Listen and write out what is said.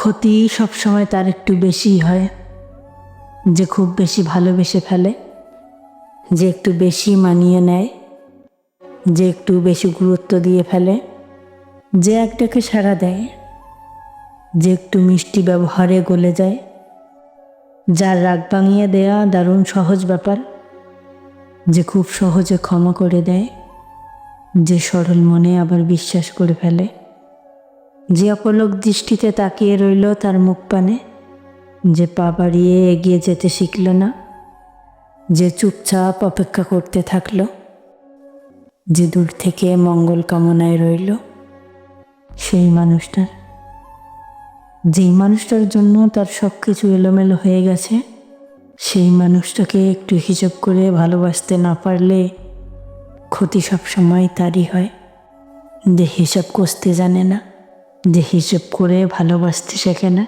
ক্ষতি সবসময় তার একটু বেশি হয়। যে খুব বেশি ভালোবেসে ফেলে, যে একটু বেশি মানিয়ে নেয়, যে একটু বেশি গুরুত্ব দিয়ে ফেলে, যে একটাকে সাড়া দেয়, যে একটু মিষ্টি ব্যবহারে গলে যায়। যার রাগ ভাঙিয়ে দেয়া দারুণ সহজ ব্যাপার, যে খুব সহজে ক্ষমা করে দেয়, যে সরল মনে আবার বিশ্বাস করে ফেলে। যে অপলক দৃষ্টিতে তাকিয়ে রইল তার মুখ পানে, যে পা বাড়িয়ে এগিয়ে যেতে শিখল না, যে চুপচাপ অপেক্ষা করতে থাকল, যে দূর থেকে মঙ্গল কামনায় রইল সেই মানুষটার। যেই মানুষটার জন্য তার সব কিছু এলোমেলো হয়ে গেছে, সেই মানুষটাকে একটু হিসেব করে ভালোবাসতে না পারলে ক্ষতি সব সময় তারই হয়। যে হিসাব কষতে জানে না। যে হিসেব করে ভালোবাসতে শেখে না।